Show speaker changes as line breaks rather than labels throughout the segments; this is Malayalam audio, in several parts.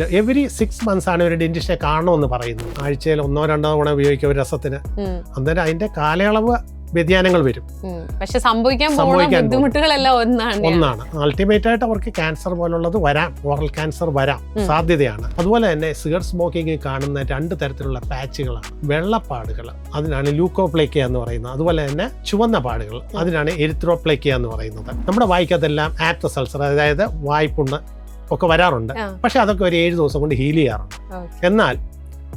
എവരി സിക്സ് മന്ത്സ് ആണ് ഒരു ഡെന്റിസ്റ്റിനെ കാണണമെന്ന് പറയുന്നത് ആഴ്ചയിൽ ഒന്നോ രണ്ടോ തവണ ഉപയോഗിക്കുക ഒരു രസത്തിന്. അന്നേരം അതിന്റെ കാലയളവ് വ്യതിയാനങ്ങൾ വരും.
പക്ഷെ സംഭവിക്കാൻ ബുദ്ധിമുട്ടുകളെല്ലാം ഒന്നാണ്.
ഒന്നാണ്. അൾട്ടിമേറ്റ് ആയിട്ട് അവർക്ക് ക്യാൻസർ പോലുള്ളത് വരാം. ഓറൽ ക്യാൻസർ വരാം. സാധ്യതയാണ്. അതുപോലെ തന്നെ സിഗരറ്റ് സ്മോക്കിംഗ് കാണുന്ന രണ്ട് തരത്തിലുള്ള പാച്ചുകളാണ്. വെള്ളപ്പാടുകൾ. അതിനാണ് ലൂക്കോപ്ലേക്ക എന്ന് പറയുന്നത്. അതുപോലെ തന്നെ ചുവന്ന പാടുകൾ. അതിനാണ് എരിത്രോപ്ലേക്ക എന്ന് പറയുന്നത്. നമ്മുടെ വായിക്കകത്തെല്ലാം ആപ്റ്റസ് അൾസർ അതായത് വായ്പുണ്ണ് ഒക്കെ വരാറുണ്ട്. പക്ഷെ അതൊക്കെ ഒരു ഏഴ് ദിവസം കൊണ്ട് ഹീൽ ചെയ്യാറുണ്ട്. എന്നാൽ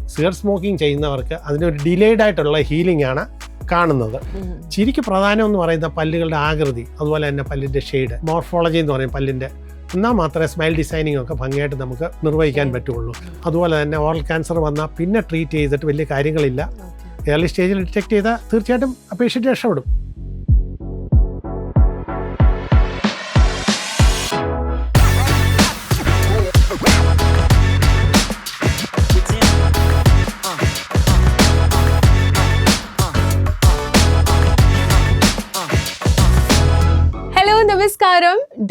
സിഗരറ്റ് സ്മോക്കിംഗ് ചെയ്യുന്നവർക്ക് അതിനൊരു ഡിലേഡ് ആയിട്ടുള്ള ഹീലിംഗ് ആണ് കാണുന്നത്.
ശരിക്കും
ചിരിക്ക് പ്രധാനം എന്ന് പറയുന്ന പല്ലുകളുടെ ആകൃതി അതുപോലെ തന്നെ പല്ലിന്റെ ഷെയ്ഡ് മോർഫോളജി എന്ന് പറയും പല്ലിന്റെ എന്നാൽ മാത്രമേ സ്മൈൽ ഡിസൈനിങ് ഒക്കെ ഭംഗിയായിട്ട് നമുക്ക് നിർവഹിക്കാൻ. പറ്റുള്ളൂ. അതുപോലെ തന്നെ ഓറൽ ക്യാൻസർ വന്നാൽ പിന്നെ ട്രീറ്റ് ചെയ്തിട്ട് വലിയ കാര്യങ്ങളില്ല. ഏർലി സ്റ്റേജിൽ ഡിറ്റക്ട് ചെയ്താൽ തീർച്ചയായിട്ടും പേഷ്യന്റ് രക്ഷപ്പെടും.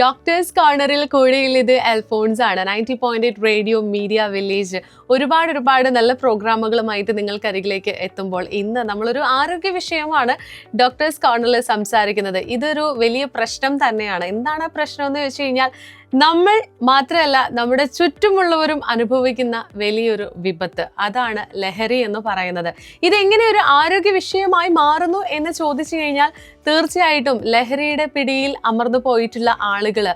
ഡോക്ടേഴ്സ് കോർണറിൽ കൂടെയിൽ ഇത് അൽഫോൺസ് ആണ്. Ninety point eight radio media village ഒരുപാട് ഒരുപാട് നല്ല പ്രോഗ്രാമുകളുമായിട്ട് നിങ്ങൾക്കരികിലേക്ക് എത്തുമ്പോൾ ഇന്ന് നമ്മളൊരു ആരോഗ്യ വിഷയമാണ് ഡോക്ടേഴ്സ് കോർണറിൽ സംസാരിക്കുന്നത്. ഇതൊരു വലിയ പ്രശ്നം തന്നെയാണ്. എന്താണ് പ്രശ്നം എന്ന് വെച്ച് കഴിഞ്ഞാൽ നമ്മൾ മാത്രമല്ല നമ്മുടെ ചുറ്റുമുള്ളവരും അനുഭവിക്കുന്ന വലിയൊരു വിപത്ത്. അതാണ് ലഹരി എന്ന് പറയുന്നത്. ഇതെങ്ങനെ ഒരു ആരോഗ്യ വിഷയമായി മാറുന്നു എന്ന് ചോദിച്ചു കഴിഞ്ഞാൽ തീർച്ചയായിട്ടും ലഹരിയുടെ പിടിയിൽ അമർന്നു പോയിട്ടുള്ള ആളുകൾ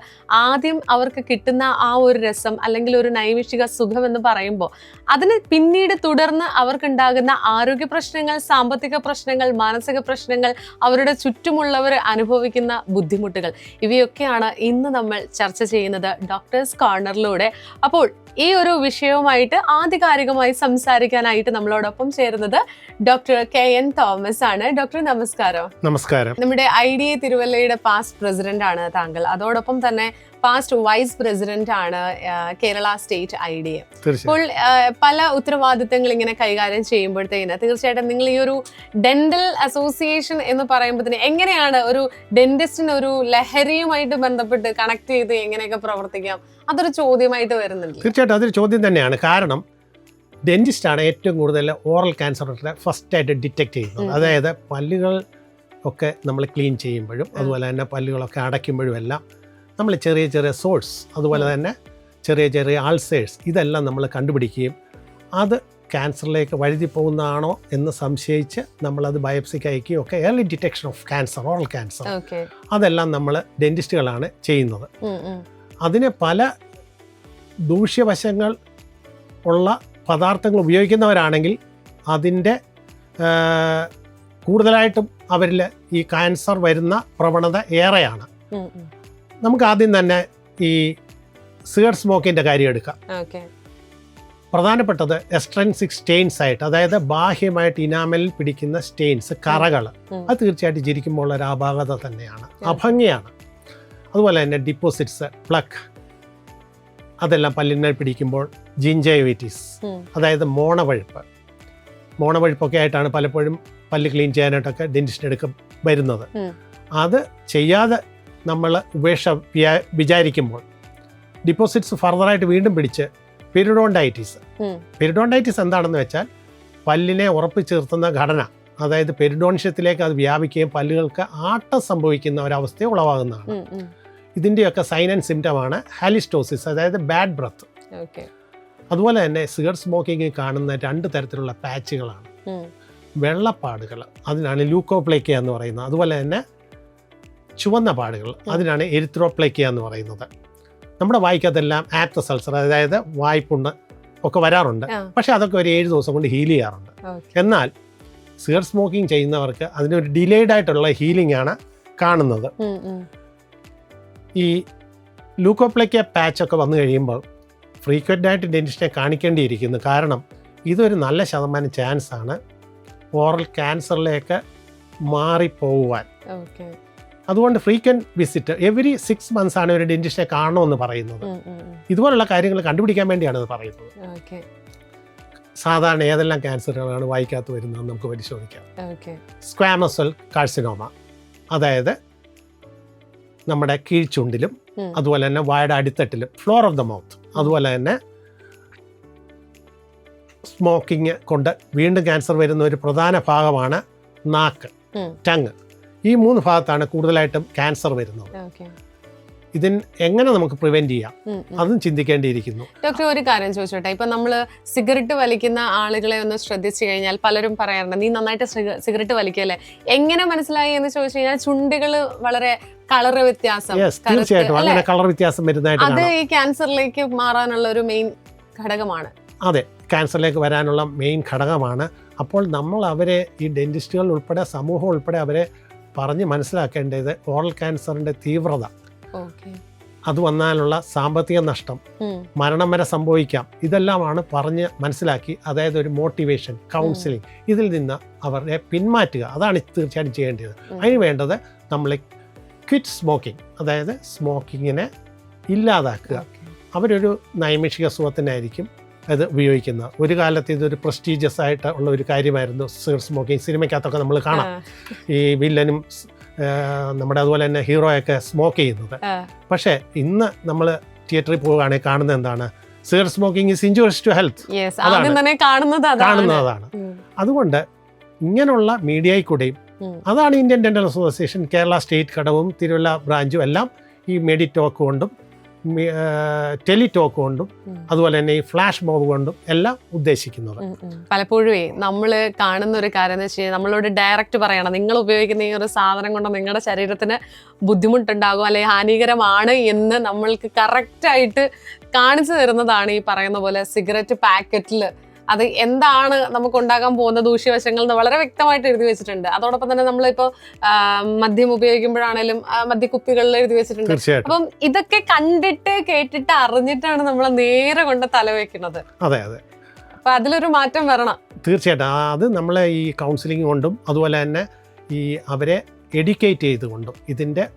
ആദ്യം അവർക്ക് കിട്ടുന്ന ആ ഒരു രസം അല്ലെങ്കിൽ ഒരു നൈമിഷിക സുഖം എന്ന് പറയുമ്പോൾ അതിന് പിന്നീട് തുടർന്ന് അവർക്കുണ്ടാകുന്ന ആരോഗ്യ പ്രശ്നങ്ങൾ സാമ്പത്തിക പ്രശ്നങ്ങൾ മാനസിക പ്രശ്നങ്ങൾ അവരുടെ ചുറ്റുമുള്ളവർ അനുഭവിക്കുന്ന ബുദ്ധിമുട്ടുകൾ. ഇവയൊക്കെയാണ് ഇന്ന് നമ്മൾ ചർച്ച ചെയ്യുന്നത് ഡോക്ടേഴ്സ് കോർണറിലൂടെ. അപ്പോൾ ഈ ഒരു വിഷയവുമായിട്ട് ആധികാരികമായി സംസാരിക്കാനായിട്ട് നമ്മളോടൊപ്പം ചേരുന്നത് ഡോക്ടർ കെ എൻ തോമസ് ആണ് ഡോക്ടർ നമസ്കാരം.
നമസ്കാരം.
നമ്മുടെ ഐ ഡി എ തിരുവല്ലയുടെ പാസ്റ്റ് പ്രസിഡന്റ് ആണ് താങ്കൾ. അതോടൊപ്പം തന്നെ പാസ്റ്റ് വൈസ് പ്രസിഡന്റ് ആണ് Kerala state I D A. അപ്പോൾ പല ഉത്തരവാദിത്തങ്ങൾ ഇങ്ങനെ കൈകാര്യം ചെയ്യുമ്പോഴത്തേക്കും തീർച്ചയായിട്ടും നിങ്ങൾ ഈ ഒരു ഡെന്റൽ അസോസിയേഷൻ എന്ന് പറയുമ്പോഴത്തേന് എങ്ങനെയാണ് ഒരു ഡെന്റിസ്റ്റിന് ഒരു ലഹരിയുമായിട്ട് ബന്ധപ്പെട്ട് കണക്ട് ചെയ്ത് എങ്ങനെയൊക്കെ പ്രവർത്തിക്കാം? അതൊരു ചോദ്യമായിട്ട് വരുന്നുണ്ട്.
തീർച്ചയായിട്ടും അതൊരു ചോദ്യം തന്നെയാണ്. കാരണം ഡെന്റിസ്റ്റാണ് ഏറ്റവും കൂടുതൽ ഓറൽ ക്യാൻസറിനെ ഫസ്റ്റായിട്ട് ഡിറ്റക്ട് ചെയ്യുന്നത്. അതായത് പല്ലുകൾ ഒക്കെ നമ്മൾ ക്ലീൻ ചെയ്യുമ്പോഴും അതുപോലെ തന്നെ പല്ലുകളൊക്കെ അടയ്ക്കുമ്പോഴും എല്ലാം നമ്മൾ ചെറിയ ചെറിയ സോഴ്സ് അതുപോലെ തന്നെ ചെറിയ ചെറിയ ആൾസേഴ്സ് ഇതെല്ലാം നമ്മൾ കണ്ടുപിടിക്കുകയും അത് ക്യാൻസറിലേക്ക് വഴുതി പോകുന്നതാണോ എന്ന് സംശയിച്ച് നമ്മളത് ബയോപ്സിക്ക് അയക്കുകയും ഒക്കെ early detection of cancer oral cancer അതെല്ലാം നമ്മൾ ഡെന്റിസ്റ്റുകളാണ് ചെയ്യുന്നത്. അതിന് പല ദൂഷ്യവശങ്ങൾ ഉള്ള പദാർത്ഥങ്ങൾ ഉപയോഗിക്കുന്നവരാണെങ്കിൽ അതിന്റെ കൂടുതലായിട്ടും അവരിൽ ഈ ക്യാൻസർ വരുന്ന പ്രവണത ഏറെയാണ്. നമുക്ക് ആദ്യം തന്നെ ഈ സിഗരറ്റ് സ്മോക്കിന്റെ കാര്യം എടുക്കാം. പ്രധാനപ്പെട്ടത് എക്സ്ട്രൻസിക് സ്റ്റെയിൻസ് ആയിട്ട് അതായത് ബാഹ്യമായിട്ട് ഇനാമലിൽ പിടിക്കുന്ന സ്റ്റെയിൻസ് കറകൾ അത് തീർച്ചയായിട്ടും ചിരിക്കുമ്പോൾ ഒരു അപാകത തന്നെയാണ്. അഭംഗിയാണ്. അതുപോലെ തന്നെ ഡിപ്പോസിറ്റ്സ് പ്ലക്ക് അതെല്ലാം പല്ലിനെ പിടിക്കുമ്പോൾ ജിഞ്ചൈവൈറ്റിസ് അതായത് മോണവഴുപ്പ്. മോണവഴുപ്പൊക്കെ ആയിട്ടാണ് പലപ്പോഴും പല്ല് ക്ലീൻ ചെയ്യാനായിട്ടൊക്കെ ഡെന്റിസ്റ്റ് എടുക്ക വരുന്നത്. അത് ചെയ്യാതെ നമ്മൾ ഉപേക്ഷ വിചാരിക്കുമ്പോൾ ഡിപ്പോസിറ്റ്സ് ഫർദറായിട്ട് വീണ്ടും പിടിച്ച് പെരിഡോണ്ടൈറ്റിസ് പെരിഡോണ്ടൈറ്റിസ് എന്താണെന്ന് വെച്ചാൽ പല്ലിനെ ഉറപ്പിച്ചു നിർത്തുന്ന ഘടന അതായത് പെരിഡോൺഷ്യത്തിലേക്ക് അത് വ്യാപിക്കുകയും പല്ലുകൾക്ക് ആട്ടം സംഭവിക്കുന്ന ഒരവസ്ഥയെ ഉളവാകുന്നതാണ്. ഇതിന്റെയൊക്കെ സൈൻ ആൻഡ് സിംറ്റമാണ് ഹാലിസ്റ്റോസിസ് അതായത് ബാഡ് ബ്രത്ത് അതുപോലെ തന്നെ സിഗരറ്റ് സ്മോക്കിംഗ് കാണുന്ന രണ്ട് തരത്തിലുള്ള പാച്ചുകളാണ് വെള്ളപ്പാടുകൾ അതിനാണ് ലൂക്കോപ്ലേക്കിയ എന്ന് പറയുന്നത്. അതുപോലെ തന്നെ ചുവന്ന പാടുകൾ അതിനാണ് എരിത്രോപ്ലേക്കിയ എന്ന് പറയുന്നത്. നമ്മുടെ വായിക്കകത്തെല്ലാം ആപ്റ്റസ് അൾസർ അതായത് വായ്പുണ്ട് ഒക്കെ വരാറുണ്ട്. പക്ഷേ അതൊക്കെ ഒരു ഏഴ് ദിവസം കൊണ്ട് ഹീൽ ചെയ്യാറുണ്ട്. എന്നാൽ സിഗർ സ്മോക്കിംഗ് ചെയ്യുന്നവർക്ക് അതിനൊരു ഡിലേഡ് ആയിട്ടുള്ള ഹീലിംഗ് ആണ് കാണുന്നത്. ഈ ലൂക്കോപ്ലേക്കിയ പാച്ചൊക്കെ വന്നു കഴിയുമ്പോൾ ഫ്രീക്വന്റ് ആയിട്ട് ഡെന്റിസ്റ്റിനെ കാണിക്കേണ്ടിയിരിക്കുന്നു. കാരണം ഇതൊരു നല്ല ശതമാനം ചാൻസ് ആണ് ഓറൽ ക്യാൻസറിലേക്ക് മാറിപ്പോകുവാൻ
ഓക്കെ.
അതുകൊണ്ട് frequent visit every six months ആണ് ഒരു ഡെന്റിസ്റ്റിനെ കാണണമെന്ന് പറയുന്നത്. ഇതുപോലുള്ള കാര്യങ്ങൾ കണ്ടുപിടിക്കാൻ വേണ്ടിയാണ് ഇത് പറയുന്നത്. സാധാരണ ഏതെല്ലാം ക്യാൻസറുകളാണ് വായിക്കാത്ത വരുന്നത് നമുക്ക് പരിശോധിക്കാം. സ്ക്വാമസൽ കാഴ്സിനോമ. അതായത് നമ്മുടെ കീഴ്ചുണ്ടിലും അതുപോലെ തന്നെ വായുടെ അടിത്തട്ടിലും ഫ്ലോർ ഓഫ് ദ മൗത്ത് അതുപോലെ തന്നെ സ്മോക്കിങ് കൊണ്ട് വീണ്ടും ക്യാൻസർ വരുന്ന ഒരു പ്രധാന ഭാഗമാണ് നാക്ക്. ടങ് ഈ മൂന്ന് ഭാഗത്താണ് കൂടുതലായിട്ടും ക്യാൻസർ വരുന്നത്. ഇതിന് എങ്ങനെ നമുക്ക് പ്രിവെന്റ് ചെയ്യാം? അതും ചിന്തിക്കേണ്ടിയിരിക്കുന്നു.
ഡോക്ടർ ഒരു കാര്യം ചോദിച്ചോട്ടെ? ഇപ്പൊ നമ്മൾ സിഗരറ്റ് വലിക്കുന്ന ആളുകളെ ഒന്ന് ശ്രദ്ധിച്ചു കഴിഞ്ഞാൽ പലരും പറയാറുണ്ട് നീ നന്നായിട്ട് സിഗ- സിഗരറ്റ് വലിക്കല്ലേ? എങ്ങനെ മനസ്സിലായി എന്ന് ചോദിച്ചു കഴിഞ്ഞാൽ ചുണ്ടുകൾ വളരെ കളർ വ്യത്യാസം.
യെസ് തീർച്ചയായിട്ടും അങ്ങനെ കളർ വ്യത്യാസം വരുന്നതായിട്ട്
അത് ഈ ക്യാൻസറിലേക്ക് മാറാനുള്ള ഒരു മെയിൻ ഘടകമാണ്.
അതെ. ക്യാൻസറിലേക്ക് വരാനുള്ള മെയിൻ ഘടകമാണ്. അപ്പോൾ നമ്മൾ അവരെ ഈ ഡെന്റിസ്റ്റുകൾ ഉൾപ്പെടെ സമൂഹം ഉൾപ്പെടെ അവരെ പറഞ്ഞ് മനസ്സിലാക്കേണ്ടത് ഓറൽ ക്യാൻസറിന്റെ തീവ്രത. അത് വന്നാലുള്ള സാമ്പത്തിക നഷ്ടം മരണം വരെ സംഭവിക്കാം. ഇതെല്ലാമാണ് പറഞ്ഞ് മനസ്സിലാക്കി അതായത് ഒരു മോട്ടിവേഷൻ കൗൺസിലിംഗ് ഇതിൽ നിന്ന് അവരെ പിന്മാറ്റുക. അതാണ് തീർച്ചയായിട്ടും ചെയ്യേണ്ടത്. അതിന് വേണ്ടത് നമ്മൾ ക്വിറ്റ് സ്മോക്കിംഗ് അതായത് സ്മോക്കിങ്ങിനെ ഇല്ലാതാക്കുക. അവരൊരു നൈമിഷിക സുഖത്തിനായിരിക്കും അത് ഉപയോഗിക്കുന്നത് ഒരു കാലത്ത് ഇതൊരു പ്രസ്റ്റീജിയസ് ആയിട്ട് ഉള്ള ഒരു കാര്യമായിരുന്നു സിഗരറ്റ് സ്മോക്കിംഗ് സിനിമയ്ക്കകത്തൊക്കെ നമ്മൾ കാണാം. ഈ വില്ലനും നമ്മുടെ അതുപോലെ തന്നെ ഹീറോയൊക്കെ സ്മോക്ക് ചെയ്യുന്നത്. പക്ഷേ ഇന്ന് നമ്മൾ തിയേറ്ററിൽ പോവുകയാണെങ്കിൽ കാണുന്നത് എന്താണ്? Cigarette smoking is injurious to health കാണുന്നതാണ്. അതുകൊണ്ട് ഇങ്ങനെയുള്ള മീഡിയയിൽ കൂടെയും അതാണ് Indian dental association Kerala state ഘടകവും തിരുവല്ല ബ്രാഞ്ചും എല്ലാം ഈ മെഡി ടോക്ക് കൊണ്ടും ടെലി ടോക്ക് കൊണ്ടും. അതുപോലെ തന്നെ ഈ ഫ്ലാഷ് മോബ് കൊണ്ടും എല്ലാം ഉദ്ദേശിക്കുന്നത്.
പലപ്പോഴും നമ്മൾ കാണുന്ന ഒരു കാര്യം എന്ന് വെച്ച് കഴിഞ്ഞാൽ നമ്മളോട് ഡയറക്റ്റ് പറയണം നിങ്ങൾ ഉപയോഗിക്കുന്ന ഈ ഒരു സാധനം കൊണ്ട് നിങ്ങളുടെ ശരീരത്തിന് ബുദ്ധിമുട്ടുണ്ടാകും അല്ലെങ്കിൽ ഹാനികരമാണ് എന്ന് നമ്മൾക്ക് കറക്റ്റായിട്ട് കാണിച്ചു തരുന്നതാണ് ഈ പറയുന്ന പോലെ സിഗരറ്റ് പാക്കറ്റിൽ അത് എന്താണ് നമുക്ക് ഉണ്ടാകാൻ പോകുന്ന ദൂഷ്യവശങ്ങൾ എന്ന് വളരെ വ്യക്തമായിട്ട് എഴുതി വെച്ചിട്ടുണ്ട്. അതോടൊപ്പം തന്നെ നമ്മളിപ്പോൾ മദ്യം ഉപയോഗിക്കുമ്പോഴാണേലും മദ്യക്കുപ്പികളിൽ എഴുതി വെച്ചിട്ടുണ്ട്. അപ്പം ഇതൊക്കെ കണ്ടിട്ട് കേട്ടിട്ട് അറിഞ്ഞിട്ടാണ് നമ്മൾ നേരെ കൊണ്ട് തലവെക്കുന്നത്
അതെ അതെ.
അപ്പൊ അതിലൊരു മാറ്റം വരണം.
തീർച്ചയായിട്ടും. അത് നമ്മളെ ഈ കൗൺസിലിംഗ് കൊണ്ടും അതുപോലെ തന്നെ ഈ അവരെ എഡ്യൂക്കേറ്റ് ചെയ്തുകൊണ്ടും ഇതിന്റെ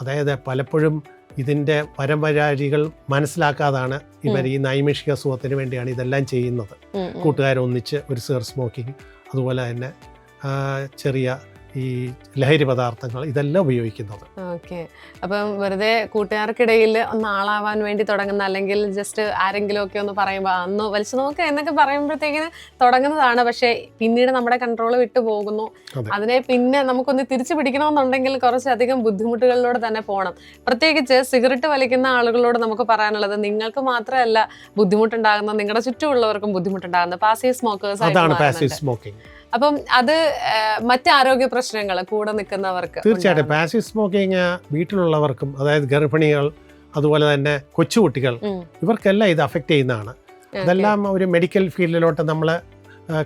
അതായത് പലപ്പോഴും ഇതിന്റെ പരമ്പരാരികൾ മനസ്സിലാക്കാതാണ് ഇവർ ഈ നൈമിഷിക സുഖത്തിന് വേണ്ടിയാണ് ഇതെല്ലാം ചെയ്യുന്നത്. കൂട്ടുകാരൊന്നിച്ച് ഒരു സിഗർ സ്മോക്കിംഗ് അതുപോലെ തന്നെ ചെറിയ ഈ ലഹരി പദാർത്ഥങ്ങൾ ഇതെല്ലാം ഉപയോഗിക്കുന്നത്.
ഓക്കെ. അപ്പം വെറുതെ കൂട്ടുകാർക്കിടയിൽ ഒന്ന് ആളാവാൻ വേണ്ടി തുടങ്ങുന്ന അല്ലെങ്കിൽ ജസ്റ്റ് ആരെങ്കിലും ഒക്കെ ഒന്ന് പറയുമ്പോൾ അന്ന് വലിച്ചു നോക്കുക എന്നൊക്കെ പറയുമ്പോഴത്തേക്കിന് തുടങ്ങുന്നതാണ്. പക്ഷേ പിന്നീട് നമ്മുടെ കൺട്രോൾ വിട്ടു പോകുന്നു. അതിനെ പിന്നെ നമുക്കൊന്ന് തിരിച്ചു പിടിക്കണമെന്നുണ്ടെങ്കിൽ കുറച്ചധികം ബുദ്ധിമുട്ടുകളിലൂടെ തന്നെ പോകണം പ്രത്യേകിച്ച് സിഗരറ്റ് വലിക്കുന്ന ആളുകളോട് നമുക്ക് പറയാനുള്ളത് നിങ്ങൾക്ക് മാത്രമല്ല ബുദ്ധിമുട്ടുണ്ടാകുന്നത് നിങ്ങളുടെ ചുറ്റുമുള്ളവർക്കും ബുദ്ധിമുട്ടുണ്ടാകുന്നത്. പാസീവ് സ്മോക്കേഴ്സ്
അതാണ് പാസീവ് സ്മോക്കിംഗ്
അപ്പം അത് മറ്റ് ആരോഗ്യ പ്രശ്നങ്ങൾ കൂടെ നിൽക്കുന്നവർക്ക്
തീർച്ചയായിട്ടും. പാസീവ് സ്മോക്കിംഗ് വീട്ടിലുള്ളവർക്കും അതായത് ഗർഭിണികൾ അതുപോലെ തന്നെ കൊച്ചുകുട്ടികൾ ഇവർക്കെല്ലാം ഇത് അഫക്റ്റ് ചെയ്യുന്നതാണ്.
അതെല്ലാം
ഇതെല്ലാം ഒരു മെഡിക്കൽ ഫീൽഡിലോട്ട് നമ്മൾ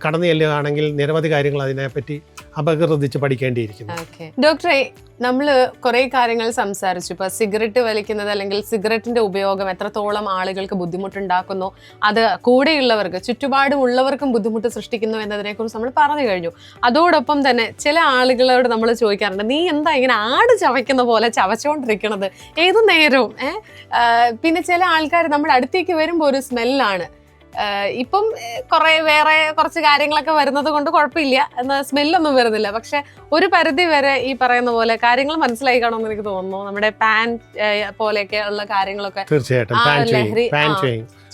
കടന്നു ചെല്ലുകയാണെങ്കിൽ നിരവധി കാര്യങ്ങൾ അതിനെപ്പറ്റി അപകീർത്തിച്ച് പഠിക്കേണ്ടിയിരിക്കുന്നു.
ഡോക്ടറെ നമ്മൾ കുറെ കാര്യങ്ങൾ സംസാരിച്ചു. ഇപ്പൊ സിഗരറ്റ് വലിക്കുന്നത് അല്ലെങ്കിൽ സിഗരറ്റിന്റെ ഉപയോഗം എത്രത്തോളം ആളുകൾക്ക് ബുദ്ധിമുട്ടുണ്ടാക്കുന്നു അത് കൂടെയുള്ളവർക്ക് ചുറ്റുപാടുമുള്ളവർക്കും ബുദ്ധിമുട്ട് സൃഷ്ടിക്കുന്നു എന്നതിനെ കുറിച്ച് നമ്മൾ പറഞ്ഞു കഴിഞ്ഞു. അതോടൊപ്പം തന്നെ ചില ആളുകളോട് നമ്മൾ ചോദിക്കാറുണ്ട് നീ എന്താ ഇങ്ങനെ ആട് ചവയ്ക്കുന്ന പോലെ ചവച്ചുകൊണ്ടിരിക്കണത് ഏത് നേരവും? ഏഹ് പിന്നെ ചില ആൾക്കാർ നമ്മുടെ അടുത്തേക്ക് വരുമ്പോൾ ഒരു സ്മെല്ലാണ് ഇപ്പം കുറെ വേറെ കുറച്ച് കാര്യങ്ങളൊക്കെ വരുന്നത് കൊണ്ട് കുഴപ്പമില്ല. എന്നാൽ സ്മെല്ലൊന്നും വരുന്നില്ല. പക്ഷെ ഒരു പരിധി വരെ ഈ പറയുന്ന പോലെ കാര്യങ്ങൾ മനസ്സിലായി കാണുമെന്ന് എനിക്ക് തോന്നുന്നു. നമ്മുടെ പാൻ പോലെയൊക്കെ ഉള്ള കാര്യങ്ങളൊക്കെ.
തീർച്ചയായിട്ടും.
ലഹരി,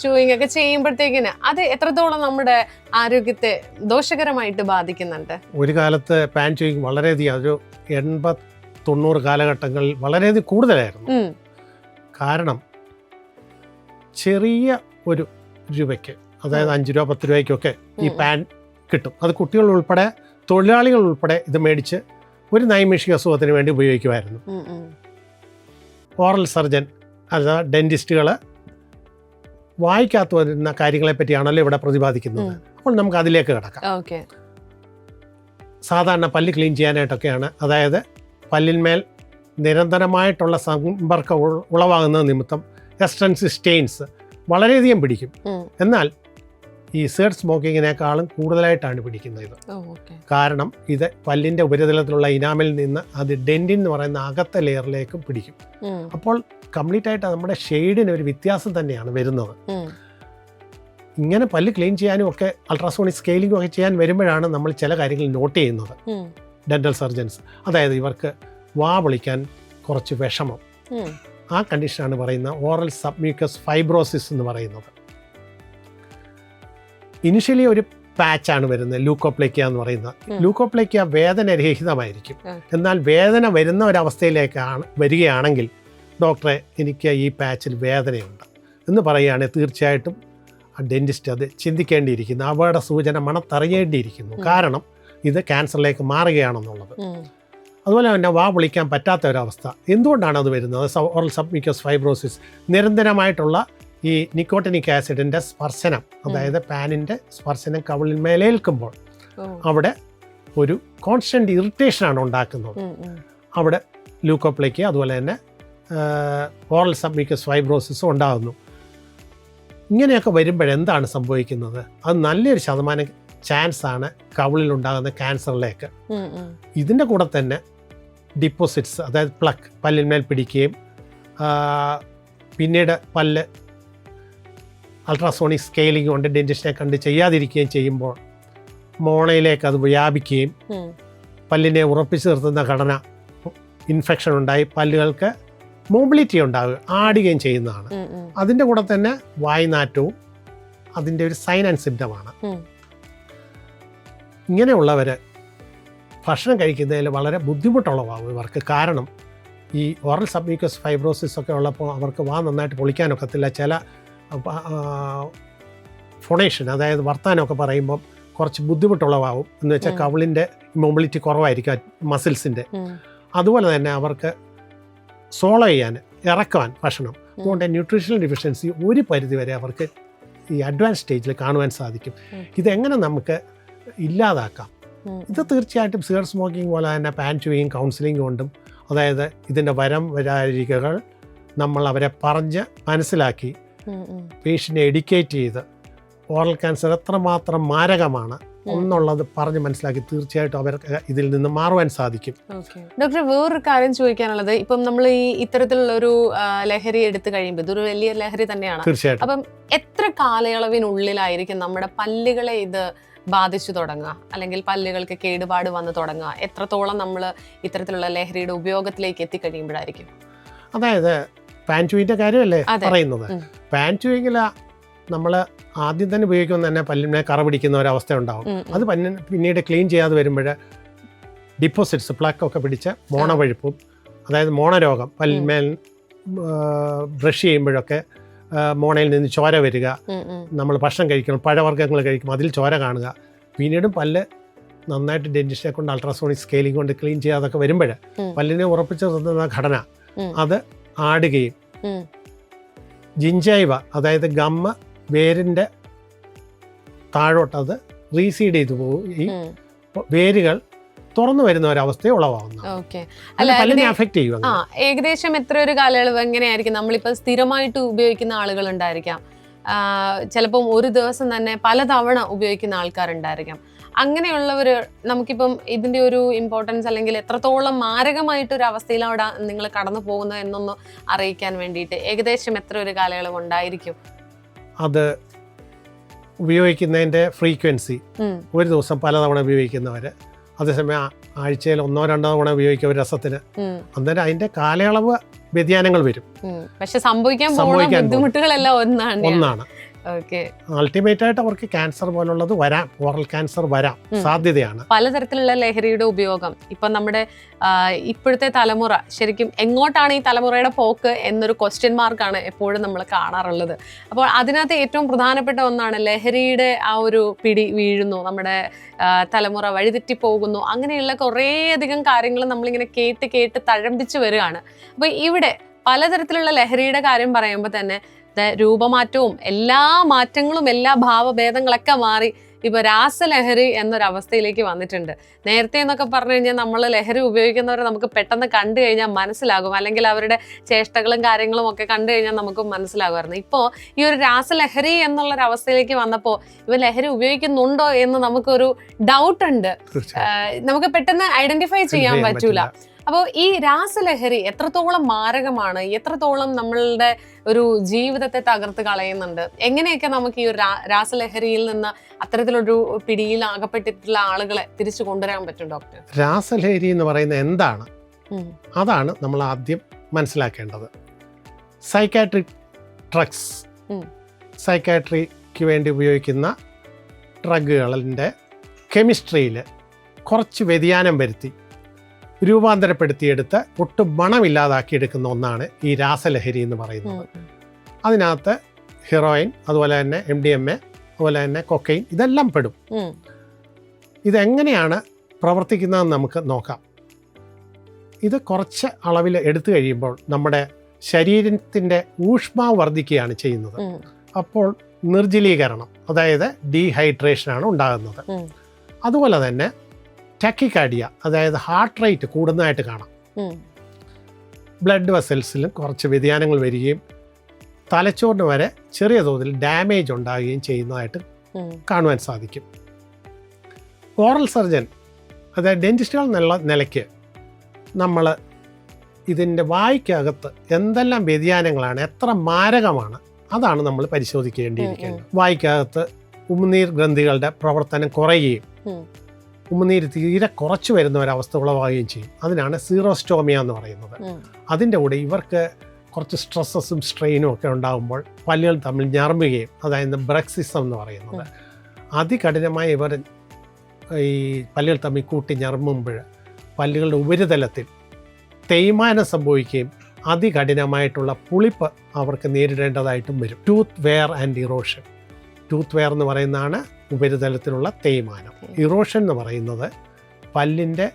ചൂയിങ്
ഒക്കെ ചെയ്യുമ്പോഴത്തേക്കിന് അത് എത്രത്തോളം നമ്മുടെ ആരോഗ്യത്തെ ദോഷകരമായിട്ട് ബാധിക്കുന്നുണ്ട്?
ഒരു കാലത്ത് പാൻ ചൂയിങ് വളരെയധികം ഒരു എൺപത് തൊണ്ണൂറ് കാലഘട്ടങ്ങളിൽ വളരെയധികം കൂടുതലായിരുന്നു. കാരണം ചെറിയ ഒരു രൂപയ്ക്ക്. അതായത് അഞ്ച് രൂപ പത്ത് രൂപയ്ക്കൊക്കെ ഈ പാൻ കിട്ടും. അത് കുട്ടികൾ ഉൾപ്പെടെ തൊഴിലാളികൾ ഉൾപ്പെടെ ഇത് മേടിച്ച് ഒരു നൈമിഷിക അസുഖത്തിന് വേണ്ടി ഉപയോഗിക്കുമായിരുന്നു. ഓറൽ സർജൻ അല്ല ഡെന്റിസ്റ്റുകൾ വായിക്കാത്ത വരുന്ന കാര്യങ്ങളെ പറ്റിയാണല്ലോ ഇവിടെ പ്രതിപാദിക്കുന്നത്. അപ്പോൾ നമുക്ക് അതിലേക്ക് കിടക്കാം. സാധാരണ പല്ല് ക്ലീൻ ചെയ്യാനായിട്ടൊക്കെയാണ്. അതായത് പല്ലിന്മേൽ നിരന്തരമായിട്ടുള്ള സമ്പർക്കം ഉള- ഉളവാകുന്ന നിമിത്തം എസ്റ്റൻസ് സ്റ്റെയിൻസ് വളരെയധികം പിടിക്കും. എന്നാൽ ഈ സേർട്ട് സ്മോക്കിങ്ങിനേക്കാളും കൂടുതലായിട്ടാണ് പിടിക്കുന്നത്. ഇത് കാരണം ഇത് പല്ലിന്റെ ഉപരിതലത്തിലുള്ള ഇനാമിൽ നിന്ന് അത് ഡെന്റിൻ എന്ന് പറയുന്ന അകത്തെ ലെയറിലേക്കും പിടിക്കും. അപ്പോൾ കംപ്ലീറ്റ് ആയിട്ട് നമ്മുടെ ഷെയ്ഡിന് ഒരു വ്യത്യാസം തന്നെയാണ് വരുന്നത്. ഇങ്ങനെ പല്ല് ക്ലീൻ ചെയ്യാനും ഒക്കെ അൾട്രാസോണിക് സ്കെയിലിംഗും ഒക്കെ ചെയ്യാൻ വരുമ്പോഴാണ് നമ്മൾ ചില കാര്യങ്ങൾ നോട്ട് ചെയ്യുന്നത്. Dental surgeons. അതായത് ഇവർക്ക് വാ വിളിക്കാൻ കുറച്ച് വിഷമം. ആ കണ്ടീഷനാണ് പറയുന്ന ഓറൽ സബ്മ്യൂക്കസ് ഫൈബ്രോസിസ് എന്ന് പറയുന്നത്. ഇനിഷ്യലി ഒരു പാച്ചാണ് വരുന്നത് ലൂക്കോപ്ലേക്ക എന്ന് പറയുന്നത് ലൂക്കോപ്ലേക്ക വേദനരഹിതമായിരിക്കും.
രഹിതമായിരിക്കും
എന്നാൽ വേദന വരുന്ന ഒരവസ്ഥയിലേക്കാണ് വരികയാണെങ്കിൽ ഡോക്ടറെ എനിക്ക് ഈ പാച്ചിൽ വേദനയുണ്ട് എന്ന് പറയുകയാണെങ്കിൽ തീർച്ചയായിട്ടും ആ ഡെന്റിസ്റ്റ് അത് ചിന്തിക്കേണ്ടിയിരിക്കുന്നു. അവയുടെ സൂചന മണത്തറിയേണ്ടിയിരിക്കുന്നു. കാരണം ഇത് ക്യാൻസറിലേക്ക് മാറുകയാണെന്നുള്ളത്. അതുപോലെ തന്നെ വാ വിളിക്കാൻ പറ്റാത്ത ഒരവസ്ഥ എന്തുകൊണ്ടാണ് അത് വരുന്നത്? ഓറൽ സബ്മിക്കോസ് ഫൈബ്രോസിസ് നിരന്തരമായിട്ടുള്ള ഈ നിക്കോട്ടിനിക് ആസിഡിന്റെ സ്പർശനം അതായത് പാനിന്റെ സ്പർശനം കവിളിൽ മേലേൽക്കുമ്പോൾ അവിടെ ഒരു കോൺസ്റ്റന്റ് ഇറിറ്റേഷനാണ് ഉണ്ടാക്കുന്നത്. അവിടെ ലൂക്കോപ്ലേക്ക് അതുപോലെ തന്നെ ഓറൽ സബ്മിക്കസ് ഫൈബ്രോസിസും ഉണ്ടാകുന്നു. ഇങ്ങനെയൊക്കെ വരുമ്പോഴെന്താണ് സംഭവിക്കുന്നത്? അത് നല്ലൊരു ശതമാനം ചാൻസ് ആണ് കവിളിൽ ഉണ്ടാകുന്ന ക്യാൻസറിലേക്ക്. ഇതിന്റെ കൂടെ തന്നെ ഡിപ്പോസിറ്റ്സ് അതായത് പ്ലക്ക് പല്ലിന്മേൽ പിടിക്കുകയും പിന്നീട് പല്ല് അൾട്രാസോണിക് സ്കെയിലിംഗ് കൊണ്ട് ഡെന്റിസ്റ്റിനെ കണ്ട് ചെയ്യാതിരിക്കുകയും ചെയ്യുമ്പോൾ മോണയിലേക്ക് അത് വ്യാപിക്കുകയും പല്ലിനെ ഉറപ്പിച്ചു നിർത്തുന്ന ഘടന ഇൻഫെക്ഷൻ ഉണ്ടായി പല്ലുകൾക്ക് മൊബിലിറ്റി ഉണ്ടാവുക ആടുകയും ചെയ്യുന്നതാണ്. അതിന്റെ കൂടെ തന്നെ വായ്നാറ്റവും അതിന്റെ ഒരു സൈൻ ആൻഡ് സിംറ്റമാണ്. ഇങ്ങനെയുള്ളവർ ഭക്ഷണം കഴിക്കുന്നതിൽ വളരെ ബുദ്ധിമുട്ടുള്ളതാവും ഇവർക്ക് കാരണം ഈ ഓറൽ സബ്മ്യൂക്കസ് ഫൈബ്രോസിസ് ഒക്കെ ഉള്ളപ്പോൾ അവർക്ക് വാ നന്നായിട്ട് പൊളിക്കാനൊക്കത്തില്ല ചില ഫൊണേഷൻ അതായത് വർത്താനമൊക്കെ പറയുമ്പം കുറച്ച് ബുദ്ധിമുട്ടുള്ളതാവും. എന്ന് വെച്ചാൽ. കവിളിന്റെ മൊബിലിറ്റി കുറവായിരിക്കും
മസിൽസിന്റെ.
അതുപോലെ തന്നെ അവർക്ക് സോളോ ചെയ്യാൻ ഇറക്കുവാൻ ഭക്ഷണം. അതുകൊണ്ട് ന്യൂട്രീഷണൽ ഡിഫിഷ്യൻസി ഒരു പരിധിവരെ അവർക്ക് ഈ അഡ്വാൻസ് സ്റ്റേജിൽ കാണുവാൻ സാധിക്കും. ഇതെങ്ങനെ നമുക്ക് ഇല്ലാതാക്കാം. ഇത് തീർച്ചയായിട്ടും സിഗർ സ്മോക്കിംഗ് പോലെ തന്നെ പാൻ ചുവിങ് കൗൺസിലിംഗ് കൊണ്ടും അതായത് ഇതിന്റെ വരം വരാരികകൾ നമ്മൾ അവരെ പറഞ്ഞ് മനസ്സിലാക്കി
പേഷ്യന്റെ.
പേഷ്യനെ എഡ്യൂക്കേറ്റ് ചെയ്ത് ഓറൽ ക്യാൻസർ എത്രമാത്രം മാരകമാണ്. എന്നുള്ളത് പറഞ്ഞ് മനസ്സിലാക്കി തീർച്ചയായിട്ടും അവർക്ക് ഇതിൽ നിന്ന് മാറുവാൻ സാധിക്കും
ഡോക്ടർ വേറൊരു കാര്യം ചോദിക്കാനുള്ളത് ഇപ്പം നമ്മൾ ഈ ഇത്തരത്തിലുള്ള ഒരു ലഹരി എടുത്തു കഴിയുമ്പോൾ ഇതൊരു വലിയ ലഹരി തന്നെയാണ്
തീർച്ചയായിട്ടും
അപ്പം എത്ര കാലയളവിനുള്ളിലായിരിക്കും നമ്മുടെ പല്ലുകളെ ഇത് ബാധിച്ചു തുടങ്ങുക. അല്ലെങ്കിൽ പല്ലുകൾക്ക് കേടുപാട് വന്ന് തുടങ്ങുക. എത്രത്തോളം നമ്മൾ ഇത്തരത്തിലുള്ള ലഹരിയുടെ ഉപയോഗത്തിലേക്ക് എത്തിക്കഴിയുമ്പോഴായിരിക്കും.
അതായത് പാൻ ചുവിന്റെ കാര്യമല്ലേ പറയുന്നത്? പാന്റുവിങ്ങിൽ നമ്മൾ ആദ്യം തന്നെ ഉപയോഗിക്കുമ്പോൾ തന്നെ പല്ലിനെ കറ പിടിക്കുന്ന ഒരവസ്ഥ ഉണ്ടാവും. അത് പല്ലിന് പിന്നീട് ക്ലീൻ ചെയ്യാതെ വരുമ്പോൾ ഡിപ്പോസിറ്റ്സ് പ്ലക്കൊക്കെ പിടിച്ച് മോണവഴുപ്പും അതായത് മോണരോഗം പല്ലിന്മേൽ ബ്രഷ് ചെയ്യുമ്പോഴൊക്കെ മോണയിൽ നിന്ന് ചോര വരിക. നമ്മൾ ഭക്ഷണം കഴിക്കണം പഴവർഗങ്ങൾ കഴിക്കും അതിൽ ചോര കാണുക പിന്നീടും പല്ല് നന്നായിട്ട് ഡെന്റിസ്റ്റിനെ കൊണ്ട് അൾട്രാസോണിക് സ്കെയിലിംഗ് കൊണ്ട് ക്ലീൻ ചെയ്യാതൊക്കെ വരുമ്പോൾ. പല്ലിനെ ഉറപ്പിച്ച് നിർത്തുന്ന ഘടന അത് ആടുകയും. ജിഞ്ചൈവ അതായത് ഗമ്മ വേരിന്റെ താഴോട്ട് അത് റീസീഡ് ചെയ്തു
പോവുകയും
വേരുകൾ തുറന്നു വരുന്ന ഒരവസ്ഥ ഉളവാകുന്ന ചെയ്യും
ഏകദേശം എത്ര ഒരു കാലയളവ് എങ്ങനെയായിരിക്കും? നമ്മളിപ്പോ സ്ഥിരമായിട്ട് ഉപയോഗിക്കുന്ന ആളുകൾ ഉണ്ടായിരിക്കാം ചിലപ്പം ഒരു ദിവസം തന്നെ പലതവണ ഉപയോഗിക്കുന്ന ആൾക്കാരുണ്ടായിരിക്കാം. അങ്ങനെയുള്ളവർ നമുക്കിപ്പം ഇതിന്റെ ഒരു ഇമ്പോർട്ടൻസ് അല്ലെങ്കിൽ എത്രത്തോളം മാരകമായിട്ട് ഒരു അവസ്ഥയിലൂടെ നിങ്ങൾ കടന്നു പോകുന്നത് എന്നൊന്ന് അറിയിക്കാൻ വേണ്ടിയിട്ട് ഏകദേശം എത്ര ഒരു കാലയളവ് ഉണ്ടായിരിക്കും?
അത് ഉപയോഗിക്കുന്നതിന്റെ ഫ്രീക്വൻസി ഒരു ദിവസം പലതവണ ഉപയോഗിക്കുന്നവർ അതേസമയം ആഴ്ചയിൽ ഒന്നോ രണ്ടോ തവണ ഉപയോഗിക്കുക ഒരു രസത്തിന്. അന്നേരം അതിന്റെ കാലയളവ് വ്യതിയാനങ്ങൾ വരും.
പക്ഷെ സംഭവിക്കാൻ ബുദ്ധിമുട്ടുകളെല്ലാം ഒന്നാണ്.
ഒന്നാണ്. അൾട്ടിമേറ്റ് ആയിട്ട് അവർക്ക് ക്യാൻസർ പോലുള്ളത് വരാം. ഓറൽ ക്യാൻസർ വരാം. സാധ്യതയാണ്.
പലതരത്തിലുള്ള ലഹരിയുടെ ഉപയോഗം. ഇപ്പൊ നമ്മുടെ ഇപ്പോഴത്തെ തലമുറ ശരിക്കും എങ്ങോട്ടാണ് ഈ തലമുറയുടെ പോക്ക് എന്നൊരു ക്വസ്റ്റ്യൻ മാർക്കാണ് എപ്പോഴും നമ്മൾ കാണാറുള്ളത്. അപ്പോൾ അതിനകത്ത് ഏറ്റവും പ്രധാനപ്പെട്ട ഒന്നാണ് ലഹരിയുടെ ആ ഒരു പിടി വീഴുന്നു നമ്മുടെ തലമുറ വഴിതെറ്റി പോകുന്നു. അങ്ങനെയുള്ള കുറേയധികം കാര്യങ്ങൾ നമ്മളിങ്ങനെ കേട്ട് കേട്ട് തഴമ്പിച്ച് വരികയാണ്. അപ്പോൾ ഇവിടെ പലതരത്തിലുള്ള ലഹരിയുടെ കാര്യം പറയുമ്പോൾ തന്നെ രൂപമാറ്റവും എല്ലാ മാറ്റങ്ങളും എല്ലാ ഭാവഭേദങ്ങളൊക്കെ മാറി ഇപ്പൊ രാസലഹരി എന്നൊരവസ്ഥയിലേക്ക് വന്നിട്ടുണ്ട്. നേരത്തെ എന്നൊക്കെ പറഞ്ഞു കഴിഞ്ഞാൽ നമ്മൾ ലഹരി ഉപയോഗിക്കുന്നവരെ നമുക്ക് പെട്ടെന്ന് കണ്ടു കഴിഞ്ഞാൽ മനസ്സിലാകും. അല്ലെങ്കിൽ അവരുടെ ചേഷ്ടകളും കാര്യങ്ങളും ഒക്കെ കണ്ടു കഴിഞ്ഞാൽ നമുക്ക് മനസ്സിലാകുമായിരുന്നു. ഇപ്പോൾ ഈ ഒരു രാസലഹരി എന്നുള്ളൊരവസ്ഥയിലേക്ക് വന്നപ്പോൾ ഇവ ലഹരി ഉപയോഗിക്കുന്നുണ്ടോ എന്ന് നമുക്കൊരു ഡൗട്ട് ഉണ്ട്. നമുക്ക് പെട്ടെന്ന് ഐഡന്റിഫൈ ചെയ്യാൻ പറ്റൂല. അപ്പോൾ ഈ രാസലഹരി എത്രത്തോളം മാരകമാണ്? എത്രത്തോളം നമ്മളുടെ ഒരു ജീവിതത്തെ തകർത്ത് കളയുന്നുണ്ട്? എങ്ങനെയൊക്കെ നമുക്ക് ഈ ഒരു രാ- രാസലഹരിയിൽ നിന്ന് അത്തരത്തിലൊരു പിടിയിൽ അകപ്പെട്ടിട്ടുള്ള ആളുകളെ തിരിച്ചു കൊണ്ടുവരാൻ പറ്റും ഡോക്ടർ?
രാസലഹരി എന്ന് പറയുന്നത് എന്താണ്? അതാണ് നമ്മൾ ആദ്യം മനസ്സിലാക്കേണ്ടത്. Psychiatric drugs. സൈക്കാട്രിക്ക് വേണ്ടി ഉപയോഗിക്കുന്ന ഡ്രഗുകളിന്റെ കെമിസ്ട്രിയിൽ കുറച്ച് വ്യതിയാനം വരുത്തി. രൂപാന്തരപ്പെടുത്തിയെടുത്ത് ഒട്ടും മണമില്ലാതാക്കിയെടുക്കുന്ന ഒന്നാണ് ഈ രാസലഹരി എന്ന് പറയുന്നത്. അതിനകത്ത് ഹീറോയിൻ അതുപോലെ തന്നെ എം ഡി എം എ അതുപോലെ തന്നെ കൊക്കൈൻ ഇതെല്ലാം പെടും. ഇതെങ്ങനെയാണ് പ്രവർത്തിക്കുന്നതെന്ന് നമുക്ക് നോക്കാം. ഇത് കുറച്ച് അളവിൽ എടുത്തു കഴിയുമ്പോൾ നമ്മുടെ ശരീരത്തിന്റെ ഊഷ്മാവ് വർദ്ധിക്കുകയാണ് ചെയ്യുന്നത്. അപ്പോൾ നിർജലീകരണം അതായത് ഡീഹൈഡ്രേഷനാണ് ഉണ്ടാകുന്നത്. അതുപോലെ തന്നെ ടക്കിക്കാഡിയ അതായത് ഹാർട്ട് റേറ്റ് കൂടുന്നതായിട്ട് കാണാം. ബ്ലഡ് വെസൽസിലും കുറച്ച് വ്യതിയാനങ്ങൾ വരികയും തലച്ചോറിന് വരെ ചെറിയ തോതിൽ ഡാമേജ് ഉണ്ടാകുകയും ചെയ്യുന്നതായിട്ട് കാണുവാൻ സാധിക്കും. ഓറൽ സർജൻ അതായത് ഡെന്റിസ്റ്റുകൾ എന്നുള്ള നിലയ്ക്ക് നമ്മൾ ഇതിന്റെ വായ്ക്കകത്ത് എന്തെല്ലാം വ്യതിയാനങ്ങളാണ് എത്ര മാരകമാണ് അതാണ് നമ്മൾ പരിശോധിക്കേണ്ടിയിരിക്കുന്നത്. വായ്ക്കകത്ത് ഉമിനീർ ഗ്രന്ഥികളുടെ പ്രവർത്തനം കുറയുകയും
ഉം.
ഉമിനീര് തീരെ കുറച്ച് വരുന്ന ഒരവസ്ഥ ഉളവാകുകയും ചെയ്യും. അതിനാണ് സീറോസ്റ്റോമിയ എന്ന് പറയുന്നത്. അതിന്റെ കൂടെ ഇവർക്ക് കുറച്ച് സ്ട്രെസ്സസും സ്ട്രെയിനും ഒക്കെ ഉണ്ടാകുമ്പോൾ പല്ലുകൾ തമ്മിൽ ഞർമ്മുകയും അതായത് ബ്രക്സിസം എന്ന് പറയുന്നത്. അതികഠിനമായി ഇവർ ഈ പല്ലുകൾ തമ്മിൽ കൂട്ടി ഞർമ്മുമ്പോൾ പല്ലുകളുടെ ഉപരിതലത്തിൽ തേയ്മാനം സംഭവിക്കുകയും അതികഠിനമായിട്ടുള്ള പുളിപ്പ് അവർക്ക് നേരിടേണ്ടതായിട്ടും വരും. Tooth wear and erosion tooth wear എന്ന് പറയുന്നതാണ് ഉപരിതലത്തിലുള്ള തേയ്മാനം. ഇറോഷൻ എന്ന് പറയുന്നത് പല്ലിന്റെ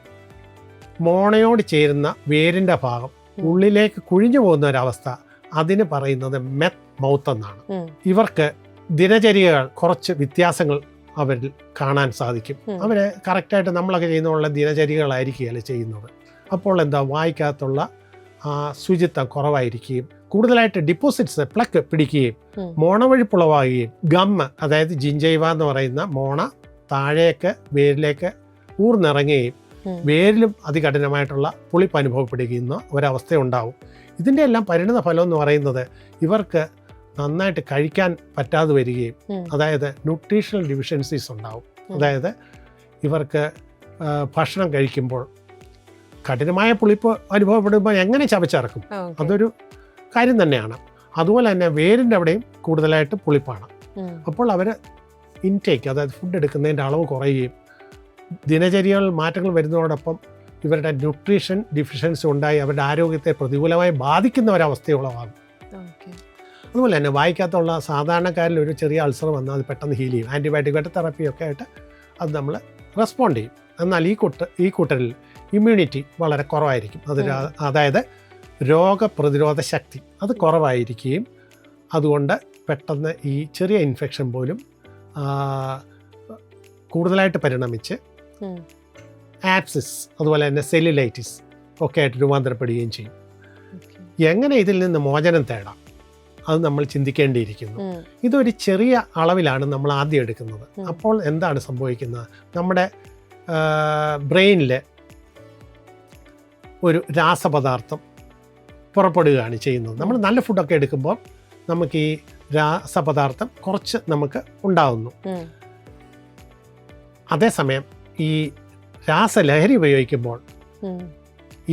മോണയോട് ചേരുന്ന വേരിന്റെ ഭാഗം ഉള്ളിലേക്ക് കുഴിഞ്ഞു പോകുന്ന ഒരവസ്ഥ അതിന് പറയുന്നത് മെത്ത് മൗത്ത് എന്നാണ്. ഇവർക്ക് ദിനചര്യകൾ കുറച്ച് വ്യത്യാസങ്ങൾ അവരിൽ കാണാൻ സാധിക്കും. അവരെ കറക്റ്റായിട്ട് നമ്മളൊക്കെ ചെയ്യുന്ന ഉള്ള ദിനചര്യകളായിരിക്കുകയല്ല ചെയ്യുന്നത്. അപ്പോൾ എന്താ വായിക്കാത്തുള്ള ശുചിത്വം കുറവായിരിക്കുകയും കൂടുതലായിട്ട് ഡിപ്പോസിറ്റ്സ് പ്ലക്ക് പിടിക്കുകയും മോണ വഴിപ്പുളവാകുകയും ഗമ്മ് അതായത് ജിഞ്ചൈവ എന്ന് പറയുന്ന മോണ താഴേക്ക് വേരിലേക്ക് ഊർന്നിറങ്ങുകയും വേരിലും അതികഠിനമായിട്ടുള്ള പുളിപ്പ് അനുഭവപ്പെടുകയുന്ന ഒരവസ്ഥ ഉണ്ടാവും ഇതിന്റെ എല്ലാം പരിണിത ഫലം എന്ന് പറയുന്നത് ഇവർക്ക് നന്നായിട്ട് കഴിക്കാൻ പറ്റാതെ വരികയും അതായത് ന്യൂട്രീഷണൽ ഡിഫിഷ്യൻസീസ് ഉണ്ടാവും. അതായത് ഇവർക്ക് ഭക്ഷണം കഴിക്കുമ്പോൾ കഠിനമായ പുളിപ്പ് അനുഭവപ്പെടുമ്പോൾ എങ്ങനെ ചവച്ചിറക്കും? അതൊരു കാര്യം തന്നെയാണ്. അതുപോലെ തന്നെ വേരിന്റെ അവിടെയും കൂടുതലായിട്ട് പുളിപ്പാണ്. അപ്പോൾ അവർ ഇൻടേക്ക് അതായത് ഫുഡ് എടുക്കുന്നതിന്റെ അളവ് കുറയുകയും ദിനചര്യകളിൽ മാറ്റങ്ങൾ വരുന്നതോടൊപ്പം ഇവരുടെ ന്യൂട്രീഷൻ ഡിഫിഷ്യൻസി ഉണ്ടായി അവരുടെ ആരോഗ്യത്തെ പ്രതികൂലമായി ബാധിക്കുന്ന ഒരവസ്ഥയുള്ളതാകും അതുപോലെ തന്നെ വായിക്കാത്തുള്ള സാധാരണക്കാരിൽ ഒരു ചെറിയ അൾസർ വന്നാൽ അത് പെട്ടെന്ന് ഹീൽ ചെയ്യും. ആന്റിബയോട്ടിക് തെറാപ്പിയൊക്കെ ആയിട്ട് അത് നമ്മൾ റെസ്പോണ്ട് ചെയ്യും. എന്നാൽ ഈ കൂട്ട ഈ കൂട്ടരിൽ ഇമ്മ്യൂണിറ്റി വളരെ കുറവായിരിക്കും. അത് അതായത് രോഗപ്രതിരോധ ശക്തി അത് കുറവായിരിക്കുകയും അതുകൊണ്ട് പെട്ടെന്ന് ഈ ചെറിയ ഇൻഫെക്ഷൻ പോലും കൂടുതലായിട്ട് പരിണമിച്ച് ആപ്സിസ് അതുപോലെ തന്നെ സെല്ലുലൈറ്റിസ് ഒക്കെ ആയിട്ട് രൂപാന്തരപ്പെടുകയും ചെയ്യും. എങ്ങനെ ഇതിൽ നിന്ന് മോചനം തേടാം? അത് നമ്മൾ ചിന്തിക്കേണ്ടിയിരിക്കുന്നു. ഇതൊരു ചെറിയ അളവിലാണ് നമ്മൾ ആദ്യം എടുക്കുന്നത്. അപ്പോൾ എന്താണ് സംഭവിക്കുന്നത്? നമ്മുടെ ബ്രെയിനിൽ ഒരു രാസപദാർത്ഥം പുറപ്പെടുകയാണ് ചെയ്യുന്നത്. നമ്മൾ നല്ല ഫുഡൊക്കെ എടുക്കുമ്പോൾ നമുക്ക് ഈ രാസപദാർത്ഥം കുറച്ച് നമുക്ക് ഉണ്ടാകുന്നു അതേസമയം ഈ രാസലഹരി ഉപയോഗിക്കുമ്പോൾ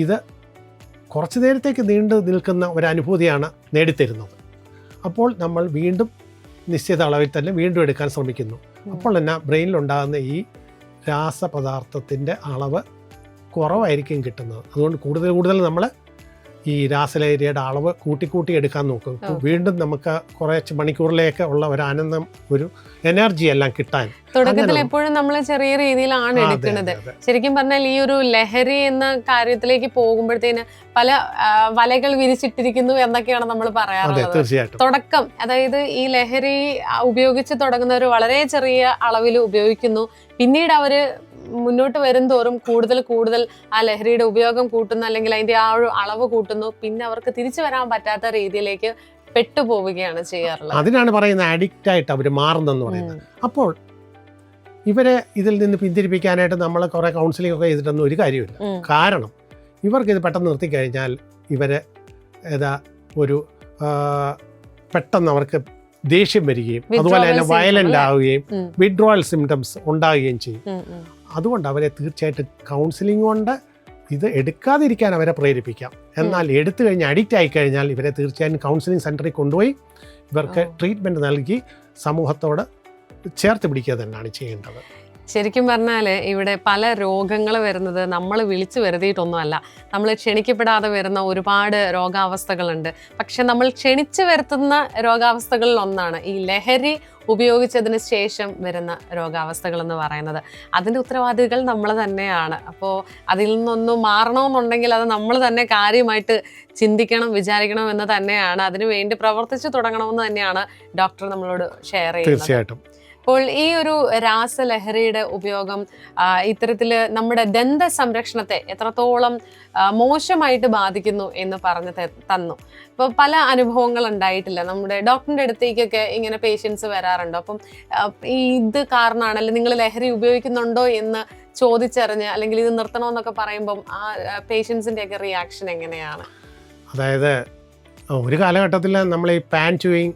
ഇത് കുറച്ച് നേരത്തേക്ക് നീണ്ടു നിൽക്കുന്ന ഒരു അനുഭൂതിയാണ് നേടിത്തരുന്നത്. അപ്പോൾ നമ്മൾ വീണ്ടും നിശ്ചിത അളവിൽ തന്നെ വീണ്ടും എടുക്കാൻ ശ്രമിക്കുന്നു. അപ്പോൾ തന്നെ ബ്രെയിനിലുണ്ടാകുന്ന ഈ രാസപദാർത്ഥത്തിന്റെ അളവ് കുറവായിരിക്കും കിട്ടുന്നത്. അതുകൊണ്ട് കൂടുതൽ കൂടുതൽ നമ്മൾ ഈ രാസലഹരിയുടെ അളവ് കൂട്ടി കൂട്ടി എടുക്കാൻ നോക്കും. വീണ്ടും നമുക്ക് കുറച്ച് മണിക്കൂറിലേക്ക് ഉള്ള ഒരു ആനന്ദം ഒരു എനർജി എല്ലാം കിട്ടാൻ
തുടക്കത്തിൽ എപ്പോഴും നമ്മൾ ചെറിയ രീതിയിലാണ് എടുക്കുന്നത്. ശരിക്കും പറഞ്ഞാൽ ഈ ഒരു ലഹരി എന്ന കാര്യത്തിലേക്ക് പോകുമ്പോഴത്തേന് പല വലകൾ വിരിച്ചിട്ടിരിക്കുന്നു എന്നൊക്കെയാണ് നമ്മൾ പറയാറുള്ളത്. തുടക്കം അതായത് ഈ ലഹരി ഉപയോഗിച്ച് തുടങ്ങുന്നവർ വളരെ ചെറിയ അളവിൽ ഉപയോഗിക്കുന്നു. പിന്നീട് അവർ മുന്നോട്ട് വരും തോറും കൂടുതൽ കൂടുതൽ ആ ലഹരിയുടെ ഉപയോഗം കൂട്ടുന്നു അല്ലെങ്കിൽ അതിന്റെ ആ ഒരു അളവ് കൂട്ടുന്നു. പിന്നെ അവർക്ക് തിരിച്ചു വരാൻ പറ്റാത്ത രീതിയിലേക്ക് പെട്ടുപോവുകയാണ് ചെയ്യാറുള്ളത്.
അതിനാണ് പറയുന്നത് അഡിക്റ്റ് ആയിട്ട് അവർ മാറുന്നെന്ന് പറയുന്നത്. അപ്പോൾ ഇവരെ ഇതിൽ നിന്ന് പിന്തിരിപ്പിക്കാനായിട്ട് നമ്മൾ കുറേ കൗൺസിലിംഗ് ഒക്കെ ചെയ്തിട്ടൊന്നും ഒരു കാര്യമില്ല കാരണം ഇവർക്ക് ഇത് പെട്ടെന്ന് നിർത്തിക്കഴിഞ്ഞാൽ ഇവരെ ഏതാ ഒരു പെട്ടെന്ന് അവർക്ക് ദേഷ്യം വരികയും അതുപോലെ തന്നെ
വയലന്റ്
ആവുകയും. വിഡ്രോവൽ സിംറ്റംസ് ഉണ്ടാവുകയും ചെയ്യും. അതുകൊണ്ട് അവരെ തീർച്ചയായിട്ടും കൗൺസിലിംഗ് കൊണ്ട് ഇത് എടുക്കാതിരിക്കാൻ അവരെ പ്രേരിപ്പിക്കാം. എന്നാൽ എടുത്തു കഴിഞ്ഞ് അഡിക്റ്റ് ആയി കഴിഞ്ഞാൽ ഇവരെ തീർച്ചയായും കൗൺസിലിംഗ് സെന്ററിൽ കൊണ്ടുപോയി ഇവർക്ക് ട്രീറ്റ്മെന്റ് നൽകി സമൂഹത്തോട് ചേർത്ത് പിടിക്കുക തന്നെയാണ് ചെയ്യേണ്ടത്.
ശരിക്കും പറഞ്ഞാൽ ഇവിടെ പല രോഗങ്ങൾ വരുന്നത് നമ്മൾ വിളിച്ചു വരുത്തിയിട്ടൊന്നുമല്ല. നമ്മൾ ക്ഷണിക്കപ്പെടാതെ വരുന്ന ഒരുപാട് രോഗാവസ്ഥകളുണ്ട്. പക്ഷെ നമ്മൾ ക്ഷണിച്ചു വരുത്തുന്ന രോഗാവസ്ഥകളിൽ ഒന്നാണ് ഈ ലഹരി ഉപയോഗിച്ചതിന് ശേഷം വരുന്ന രോഗാവസ്ഥകൾ എന്ന് പറയുന്നത്. അതിന്റെ ഉത്തരവാദികൾ നമ്മൾ തന്നെയാണ്. അപ്പോൾ അതിൽ നിന്നൊന്നും മാറണമെന്നുണ്ടെങ്കിൽ അത് നമ്മൾ തന്നെ കാര്യമായിട്ട് ചിന്തിക്കണം വിചാരിക്കണം എന്ന് തന്നെയാണ്. അതിനു വേണ്ടി പ്രവർത്തിച്ചു തുടങ്ങണമെന്ന് തന്നെയാണ് ഡോക്ടർ നമ്മളോട് ഷെയർ ചെയ്യുന്നത്.
തീർച്ചയായിട്ടും.
അപ്പോൾ ഈ ഒരു രാസലഹരിയുടെ ഉപയോഗം ഇത്തരത്തിൽ നമ്മുടെ ദന്ത സംരക്ഷണത്തെ എത്രത്തോളം മോശമായിട്ട് ബാധിക്കുന്നു എന്ന് പറഞ്ഞു തന്നു. ഇപ്പോൾ പല അനുഭവങ്ങൾ ഉണ്ടായിട്ടില്ല. നമ്മുടെ ഡോക്ടറിന്റെ അടുത്തേക്കൊക്കെ ഇങ്ങനെ പേഷ്യൻസ് വരാറുണ്ടോ. അപ്പം ഇത് കാരണമാണ് അല്ലെങ്കിൽ നിങ്ങൾ ലഹരി ഉപയോഗിക്കുന്നുണ്ടോ എന്ന് ചോദിച്ചറിഞ്ഞ് അല്ലെങ്കിൽ ഇത് നിർത്തണമെന്നൊക്കെ പറയുമ്പം ആ പേഷ്യൻസിന്റെ ഒക്കെ റിയാക്ഷൻ എങ്ങനെയാണ്?
അതായത് ഒരു കാലഘട്ടത്തിൽ നമ്മൾ ഈ പാൻ ചൂയിങ്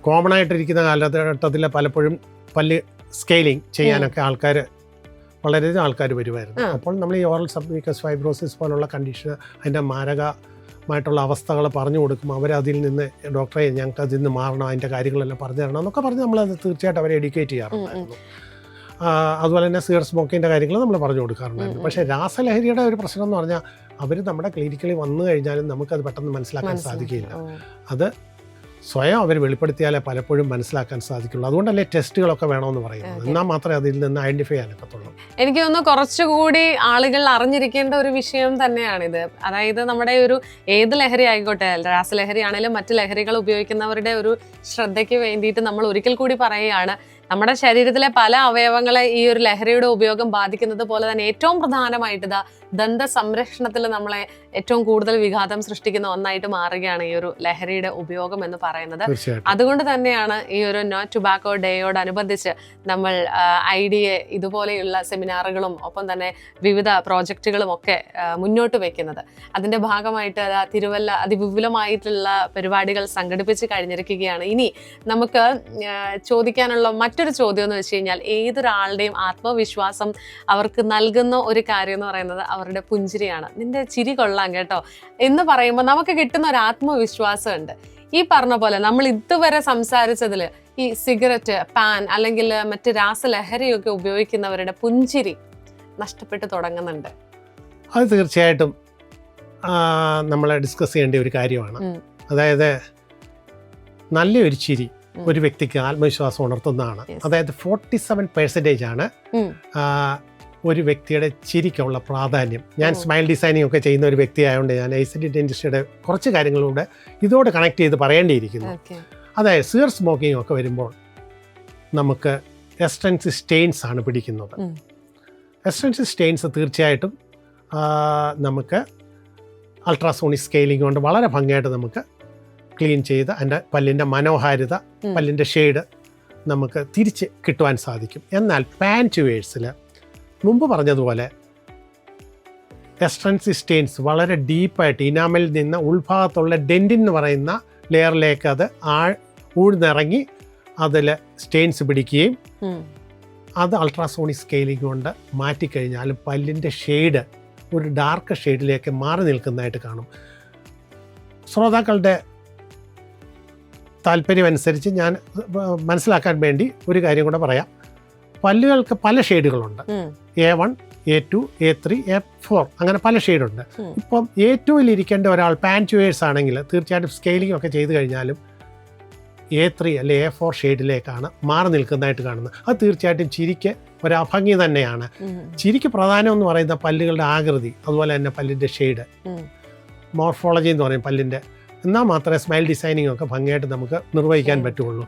കോമൺ ആയിട്ടിരിക്കുന്ന കാലഘട്ടത്തിൽ പലപ്പോഴും പല്ല് സ്കെയിലിംഗ് ചെയ്യാനൊക്കെ ആൾക്കാർ വളരെയധികം ആൾക്കാർ വരുമായിരുന്നു അപ്പോൾ നമ്മൾ ഈ ഓറൽ സബ്മ്യൂക്കസ് ഫൈബ്രോസിസ് പോലുള്ള കണ്ടീഷൻ അതിന്റെ മാരകമായിട്ടുള്ള അവസ്ഥകൾ പറഞ്ഞു കൊടുക്കും. അവരതിൽ നിന്ന് ഡോക്ടറെ ഞങ്ങൾക്ക് അതിൽ നിന്ന് മാറണം അതിന്റെ കാര്യങ്ങളെല്ലാം പറഞ്ഞു തരണം എന്നൊക്കെ പറഞ്ഞ് നമ്മളത് തീർച്ചയായിട്ടും അവരെ എഡ്യൂക്കേറ്റ് ചെയ്യാറുണ്ടായിരുന്നു. അതുപോലെ തന്നെ സിഗർ സ്മോക്കിന്റെ കാര്യങ്ങൾ നമ്മൾ പറഞ്ഞു കൊടുക്കാറുണ്ടായിരുന്നു. പക്ഷേ രാസലഹരിയുടെ ഒരു പ്രശ്നം എന്ന് പറഞ്ഞാൽ അവർ നമ്മുടെ ക്ലിനിക്കിൽ വന്നു കഴിഞ്ഞാലും നമുക്കത് പെട്ടെന്ന് മനസ്സിലാക്കാൻ സാധിക്കില്ല അത് സ്വയം അവർ വെളിപ്പെടുത്തിയാലേ പലപ്പോഴും മനസ്സിലാക്കാൻ സാധിക്കുള്ളൂ. അതുകൊണ്ടല്ലേ ടെസ്റ്റുകളൊക്കെ വേണമെന്ന് പറയുന്നത്. എന്നാൽ മാത്രമേ അതിൽ നിന്ന് ഐഡന്റിഫൈ ചെയ്യാൻ പറ്റുള്ളൂ
എനിക്ക് തോന്നുന്നു കുറച്ചുകൂടി ആളുകൾ അറിഞ്ഞിരിക്കേണ്ട ഒരു വിഷയം തന്നെയാണിത്. അതായത് നമ്മുടെ ഒരു ഏത് ലഹരി ആയിക്കോട്ടെ രാസലഹരി ആണെങ്കിലും മറ്റ് ലഹരികൾ ഉപയോഗിക്കുന്നവരുടെ ഒരു ശ്രദ്ധയ്ക്ക് വേണ്ടിയിട്ട് നമ്മൾ ഒരിക്കൽ കൂടി പറയുകയാണ്. നമ്മുടെ ശരീരത്തിലെ പല അവയവങ്ങളെ ഈ ഒരു ലഹരിയുടെ ഉപയോഗം ബാധിക്കുന്നത് പോലെ തന്നെ ഏറ്റവും പ്രധാനമായിട്ട് ഇതാ ദന്ത സംരക്ഷണത്തിൽ നമ്മളെ ഏറ്റവും കൂടുതൽ വിഘാതം സൃഷ്ടിക്കുന്ന ഒന്നായിട്ട് മാറുകയാണ് ഈ ഒരു ലഹരിയുടെ ഉപയോഗം എന്ന് പറയുന്നത്. അതുകൊണ്ട് തന്നെയാണ് ഈ ഒരു നോ ടുബാക്കോ ഡേയോടനുബന്ധിച്ച് നമ്മൾ ഐ ഡി എ ഇതുപോലെയുള്ള സെമിനാറുകളും ഒപ്പം തന്നെ വിവിധ പ്രോജക്റ്റുകളും ഒക്കെ മുന്നോട്ട് വെക്കുന്നത്. അതിന്റെ ഭാഗമായിട്ട് തിരുവല്ല അതിവിപുലമായിട്ടുള്ള പരിപാടികൾ സംഘടിപ്പിച്ച് കഴിഞ്ഞിരിക്കുകയാണ്. ഇനി നമുക്ക് ചോദിക്കാനുള്ള മറ്റൊരു ചോദ്യം എന്ന് വെച്ച് കഴിഞ്ഞാൽ ഏതൊരാളുടെയും ആത്മവിശ്വാസം അവർക്ക് നൽകുന്ന ഒരു കാര്യം എന്ന് പറയുന്നത് അവരുടെ പുഞ്ചിരിയാണ്. നിന്റെ ചിരി കൊള്ളാം കേട്ടോ. എന്ന് പറയുമ്പോൾ നമുക്ക് കിട്ടുന്ന ഒരു ആത്മവിശ്വാസമുണ്ട്. ഈ പറഞ്ഞ പോലെ നമ്മൾ ഇതുവരെ സംസാരിച്ചതിൽ ഈ സിഗരറ്റ് പാൻ അല്ലെങ്കിൽ മറ്റ് രാസലഹരിയൊക്കെ ഉപയോഗിക്കുന്നവരുടെ പുഞ്ചിരി നഷ്ടപ്പെട്ടു തുടങ്ങുന്നുണ്ട്.
അത് തീർച്ചയായിട്ടും നമ്മൾ ഡിസ്കസ് ചെയ്യേണ്ട ഒരു കാര്യമാണ്. അതായത് നല്ലൊരു ചിരി ഒരു വ്യക്തിക്ക് ആത്മവിശ്വാസം ഉണർത്തുന്നതാണ്. അതായത് ഫോർട്ടി സെവൻ പെർസെന്റേജ് ആണ് ഒരു വ്യക്തിയുടെ ചിരിക്കുള്ള പ്രാധാന്യം. ഞാൻ സ്മൈൽ ഡിസൈനിങ് ഒക്കെ ചെയ്യുന്ന ഒരു വ്യക്തി ആയതുകൊണ്ട് ഞാൻ ഐ സി ഡി ഡെന്റിസ്റ്റിയുടെ കുറച്ച് കാര്യങ്ങളിലൂടെ ഇതോട് കണക്ട് ചെയ്ത് പറയേണ്ടിയിരിക്കുന്നു. അതായത് സിയർ സ്മോക്കിംഗ് ഒക്കെ വരുമ്പോൾ നമുക്ക് എസ്റ്റൻസ് സ്റ്റെയിൻസ് ആണ് പിടിക്കുന്നത്. എസ്റ്റൻസി സ്റ്റെയിൻസ് തീർച്ചയായിട്ടും നമുക്ക് അൾട്രാസോണിക് സ്കെയിലിംഗ് കൊണ്ട് വളരെ ഭംഗിയായിട്ട് നമുക്ക് ക്ലീൻ ചെയ്ത് അതിന്റെ പല്ലിന്റെ മനോഹാരിത. പല്ലിന്റെ ഷെയ്ഡ് നമുക്ക് തിരിച്ച് കിട്ടുവാൻ സാധിക്കും. എന്നാൽ പാന്റ് ചുവേഴ്സിൽ മുമ്പ് പറഞ്ഞതുപോലെ എസ്ട്രൻസി സ്റ്റെയിൻസ് വളരെ ഡീപ്പായിട്ട് ഇനാമലിൽ നിന്ന് ഉൾഭാഗത്തുള്ള ഡെന്റിൻ എന്ന് പറയുന്ന ലെയറിലേക്ക് അത് ആ ഊഴ്ന്നിറങ്ങി അതിൽ സ്റ്റെയിൻസ് പിടിക്കുകയും അത് അൾട്രാസോണിക് സ്കെയിലിംഗ് കൊണ്ട് മാറ്റിക്കഴിഞ്ഞാൽ പല്ലിന്റെ ഷെയ്ഡ് ഒരു ഡാർക്ക് ഷെയ്ഡിലേക്ക് മാറി നിൽക്കുന്നതായിട്ട് കാണും. ശ്രോതാക്കളുടെ താല്പര്യമനുസരിച്ച് ഞാൻ മനസ്സിലാക്കാൻ വേണ്ടി ഒരു കാര്യം കൂടെ പറയാം. പല്ലുകൾക്ക് പല ഷെയ്ഡുകളുണ്ട്. A one A two A three A four അങ്ങനെ പല ഷെയ്ഡുണ്ട്. ഇപ്പം എ ടുവിൽ ഇരിക്കേണ്ട ഒരാൾ പാൻ ചുവേഴ്സ് ആണെങ്കിൽ തീർച്ചയായിട്ടും സ്കെയിലിംഗ് ഒക്കെ ചെയ്ത് കഴിഞ്ഞാലും എ ത്രീ അല്ലെ എ ഫോർ ഷെയ്ഡിലേക്കാണ് മാറി നിൽക്കുന്നതായിട്ട് കാണുന്നത്. അത് തീർച്ചയായിട്ടും ചിരിക്ക് ഒരു അഭംഗി തന്നെയാണ്. ചിരിക്ക് പ്രധാനം എന്ന് പറയുന്ന പല്ലുകളുടെ ആകൃതി അതുപോലെ തന്നെ പല്ലിന്റെ ഷെയ്ഡ്. മോർഫോളജി എന്ന് പറയും പല്ലിന്റെ. എന്നാൽ മാത്രമേ സ്മൈൽ ഡിസൈനിങ് ഒക്കെ ഭംഗിയായിട്ട് നമുക്ക് നിർവഹിക്കാൻ. പറ്റുള്ളൂ.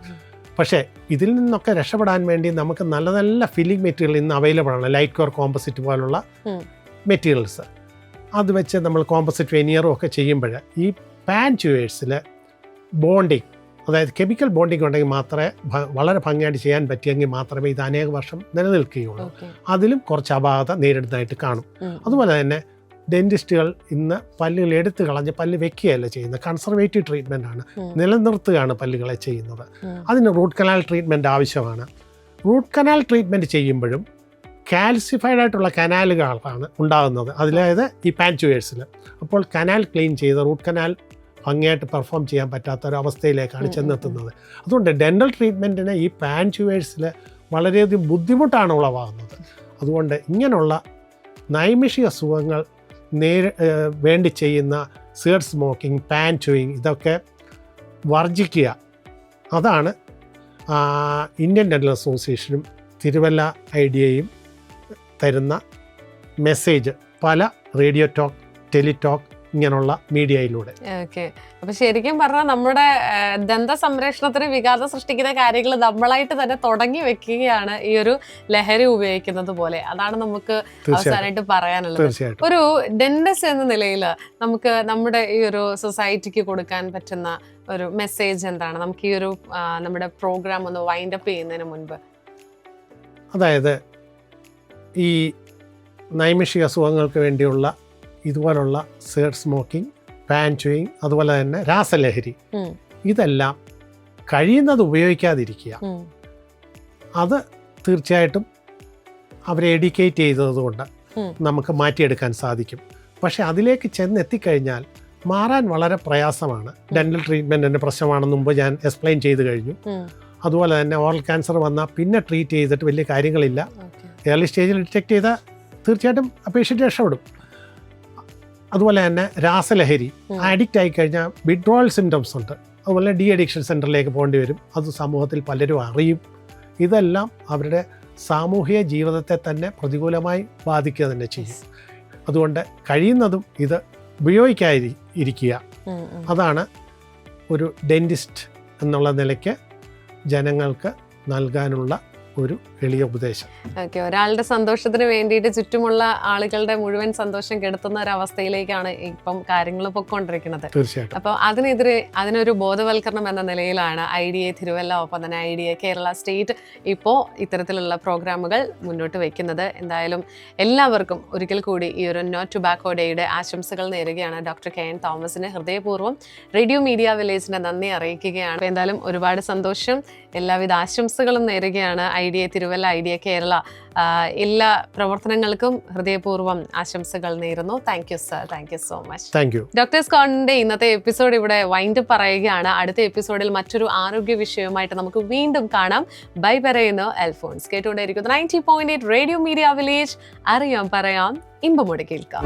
പക്ഷേ ഇതിൽ നിന്നൊക്കെ രക്ഷപ്പെടാൻ വേണ്ടി നമുക്ക് നല്ല നല്ല ഫില്ലിംഗ് മെറ്റീരിയൽ ഇന്ന് അവൈലബിൾ ആണ്. ലൈറ്റ് കോർ കോമ്പസിറ്റ് പോലുള്ള മെറ്റീരിയൽസ് അത് വെച്ച് നമ്മൾ കോമ്പസിറ്റ് വെനിയറും ഒക്കെ ചെയ്യുമ്പോൾ ഈ പാൻ ചുവേഴ്സിൽ ബോണ്ടിങ് അതായത് കെമിക്കൽ ബോണ്ടിങ് ഉണ്ടെങ്കിൽ മാത്രമേ വളരെ ഭംഗിയായിട്ട് ചെയ്യാൻ പറ്റിയെങ്കിൽ മാത്രമേ ഇത് അനേക വർഷം നിലനിൽക്കുകയുള്ളൂ. അതിലും കുറച്ച് അപാകത നേരിടുന്നതായിട്ട് കാണും. അതുപോലെ തന്നെ ഡെന്റിസ്റ്റുകൾ ഇന്ന് പല്ലുകൾ എടുത്തു കളഞ്ഞ് പല്ല് വെക്കുകയല്ല ചെയ്യുന്നത്. കൺസർവേറ്റീവ് ട്രീറ്റ്മെന്റ് ആണ്. നിലനിർത്തുകയാണ് പല്ലുകളെ ചെയ്യുന്നത്. അതിന് റൂട്ട് കനാൽ ട്രീറ്റ്മെന്റ് ആവശ്യമാണ്. റൂട്ട് കനാൽ ട്രീറ്റ്മെന്റ് ചെയ്യുമ്പോഴും കാൽസിഫൈഡ് ആയിട്ടുള്ള കനാലുകളാണ് ഉണ്ടാകുന്നത്. അതിലായത് ഈ പാൻചുവേഴ്സിൽ അപ്പോൾ കനാൽ ക്ലീൻ ചെയ്ത് റൂട്ട് കനാൽ ഭംഗിയായിട്ട് പെർഫോം ചെയ്യാൻ പറ്റാത്ത ഒരു അവസ്ഥയിലേക്കാണ് ചെന്നെത്തുന്നത്. അതുകൊണ്ട് ഡെന്റൽ ട്രീറ്റ്മെന്റിന് ഈ പാൻചുവേഴ്സിൽ വളരെയധികം ബുദ്ധിമുട്ടാണ് ഉളവാകുന്നത്. അതുകൊണ്ട് ഇങ്ങനെയുള്ള നൈമിഷിക സുഖങ്ങൾ നേരി ഏഹ് വേണ്ടി ചെയ്യുന്ന സീഡ് സ്മോക്കിംഗ് പാൻ ചൂയിങ് ഇതൊക്കെ വർജിക്കുക. അതാണ് ഇന്ത്യൻ ഡെന്റൽ അസോസിയേഷനും തിരുവല്ല ഐഡിയയും തരുന്ന മെസ്സേജ്. പല റേഡിയോ ടോക്ക് ടെലിടോക്ക് ഇങ്ങനെയുള്ള മീഡിയയിലൂടെ.
ഓക്കെ. അപ്പൊ ശരിക്കും പറഞ്ഞാൽ നമ്മുടെ ദന്ത സംരക്ഷണത്തിന് വികാസം സൃഷ്ടിക്കുന്ന കാര്യങ്ങൾ നമ്മളായിട്ട് തന്നെ തുടങ്ങി വെക്കുകയാണ് ഈ ഒരു ലഹരി ഉപയോഗിക്കുന്നത് പോലെ. അതാണ് നമുക്ക് അവസാനമായിട്ട് പറയാനുള്ളത്. ഒരു ഡെന്റിസ്റ്റ് എന്ന നിലയിൽ നമുക്ക് നമ്മുടെ ഈ ഒരു സൊസൈറ്റിക്ക് കൊടുക്കാൻ പറ്റുന്ന ഒരു മെസ്സേജ് എന്താണ്? നമുക്ക് ഈ ഒരു നമ്മുടെ പ്രോഗ്രാം ഒന്ന് വൈൻഡ് അപ്പ് ചെയ്യുന്നതിന് മുൻപ്.
അതായത് ഈ നൈമിഷിക അസുഖങ്ങൾക്ക് വേണ്ടിയുള്ള ഇതുപോലുള്ള സിഗരറ്റ് സ്മോക്കിംഗ് പാൻ ചൂയിങ് അതുപോലെ തന്നെ രാസലഹരി. ഇതെല്ലാം കഴിയുന്നത് ഉപയോഗിക്കാതിരിക്കുക. അത് തീർച്ചയായിട്ടും അവരെ എഡ്യൂക്കേറ്റ് ചെയ്തതുകൊണ്ട്. നമുക്ക് മാറ്റിയെടുക്കാൻ സാധിക്കും. പക്ഷെ അതിലേക്ക് ചെന്നെത്തിക്കഴിഞ്ഞാൽ മാറാൻ വളരെ പ്രയാസമാണ്. ഡെന്റൽ ട്രീറ്റ്മെന്റിന്റെ പ്രശ്നമാണെന്ന് മുമ്പ് ഞാൻ എക്സ്പ്ലെയിൻ ചെയ്ത് കഴിഞ്ഞു. അതുപോലെ തന്നെ ഓറൽ ക്യാൻസർ വന്നാൽ പിന്നെ ട്രീറ്റ് ചെയ്തിട്ട് വലിയ കാര്യങ്ങളില്ല. ഏർലി സ്റ്റേജിൽ ഡിറ്റക്ട് ചെയ്താൽ തീർച്ചയായിട്ടും അപേക്ഷിച്ച് പേഷ്യന്റ് രക്ഷപ്പെടും. അതുപോലെ തന്നെ രാസലഹരി. അഡിക്റ്റ് ആയി കഴിഞ്ഞാൽ വിഡ്രോൾ സിംറ്റംസ് ഉണ്ട്. അതുപോലെ ഡി അഡിക്ഷൻ സെന്ററിലേക്ക് പോകേണ്ടി വരും. അത് സമൂഹത്തിൽ പലരും അറിയും. ഇതെല്ലാം അവരുടെ സാമൂഹിക ജീവിതത്തെ തന്നെ പ്രതികൂലമായി ബാധിക്കുക തന്നെ ചെയ്യും. അതുകൊണ്ട് കഴിയുന്നതും ഇത് ഉപയോഗിക്കാതി ഇരിക്കുക. അതാണ് ഒരു ഡെന്റിസ്റ്റ് എന്നുള്ള നിലയ്ക്ക് ജനങ്ങൾക്ക് നൽകാനുള്ള ഒരു എളിയ ഉപദേശം.
ഓക്കെ ഒരാളുടെ സന്തോഷത്തിന് വേണ്ടിയിട്ട് ചുറ്റുമുള്ള ആളുകളുടെ മുഴുവൻ സന്തോഷം കെടുത്തുന്ന ഒരു അവസ്ഥയിലേക്കാണ് ഇപ്പം കാര്യങ്ങൾ പൊയ്ക്കൊണ്ടിരിക്കുന്നത്.
തീർച്ചയായിട്ടും.
അപ്പോൾ അതിനെതിരെ അതിനൊരു ബോധവൽക്കരണം എന്ന നിലയിലാണ് ഐ ഡി എ തിരുവല്ല ഒപ്പം തന്നെ I D A Kerala state ഇപ്പോൾ ഇത്തരത്തിലുള്ള പ്രോഗ്രാമുകൾ മുന്നോട്ട് വയ്ക്കുന്നത്. എന്തായാലും എല്ലാവർക്കും ഒരിക്കൽ കൂടി ഈ ഒരു നോ ടുബാക്കോ ഡേയുടെ ആശംസകൾ നേരുകയാണ് ഡോക്ടർ കെ എൻ തോമസിന്. ഹൃദയപൂർവം റേഡിയോ മീഡിയ വില്ലേജിന്റെ നന്ദി അറിയിക്കുകയാണ്. എന്തായാലും ഒരുപാട് സന്തോഷം എല്ലാവിധ ആശംസകളും നേരുകയാണ് I A Thiruvalla IDA Kerala എല്ലാ പ്രവർത്തനങ്ങൾക്കും ഹൃദയപൂർവം ആശംസകൾ നേരുന്നു. Thank you sir thank you so much
thank you
doctors കോണിന്റെ ഇന്നത്തെ എപ്പിസോഡ് ഇവിടെ വൈൻഡ് പറയുകയാണ്. അടുത്ത എപ്പിസോഡിൽ മറ്റൊരു ആരോഗ്യ വിഷയവുമായിട്ട് നമുക്ക് വീണ്ടും കാണാം. ബൈ പറയുന്നു എൽഫോൺസ് കേട്ടുകൊണ്ടേയിരിക്കുന്നു. Ninety point eight radio media village അറിയാം പറയാം. ഇമ്പമോടെ കേൾക്കാം